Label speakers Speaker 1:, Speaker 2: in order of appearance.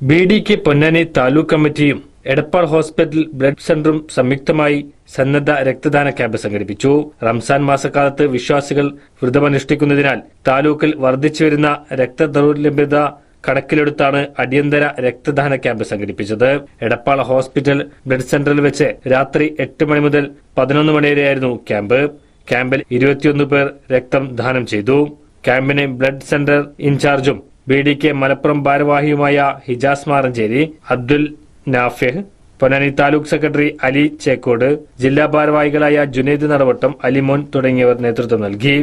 Speaker 1: B D K Ponnani taluk കമ്മിറ്റിയും Edappal hospital blood സെന്ററും സംയുക്തമായി സന്നദ്ധ രക്തദാന ക്യാമ്പ് സംഘടിപ്പിച്ചു. റംസാൻ മാസക്കാലത്ത് വിശ്വാസികൾ വ്രതമനുഷ്ഠിക്കുന്നതിനാൽ താലൂക്കിൽ വർദ്ധിച്ചുവരുന്ന രക്തദൗർലഭ്യത കണക്കിലെടുത്താണ് അടിയന്തര രക്തദാന ക്യാമ്പ് സംഘടിപ്പിച്ചത്. എടപ്പാൾ ഹോസ്പിറ്റൽ ബ്ലഡ് സെന്ററിൽ വെച്ച് രാത്രി എട്ട് മണി മുതൽ പതിനൊന്ന് മണി വരെയായിരുന്നു ക്യാമ്പ്. ക്യാമ്പിൽ ഇരുപത്തിയൊന്ന് പേർ രക്തം ദാനം ചെയ്തു. ക്യാമ്പിന് ബ്ലഡ് സെന്റർ ഇൻചാർജും ബി ഡി കെ മലപ്പുറം ഭാരവാഹിയുമായ ഹിജാസ് മാറഞ്ചേരി അബ്ദുൽ നാഫിഹ് പൊന്നാനി താലൂക്ക് സെക്രട്ടറി അലി ചേക്കോട് ജില്ലാ ഭാരവാഹികളായ ജുനൈദ് നടവട്ടം അലിമോൻ തുടങ്ങിയവർ നേതൃത്വം നൽകി.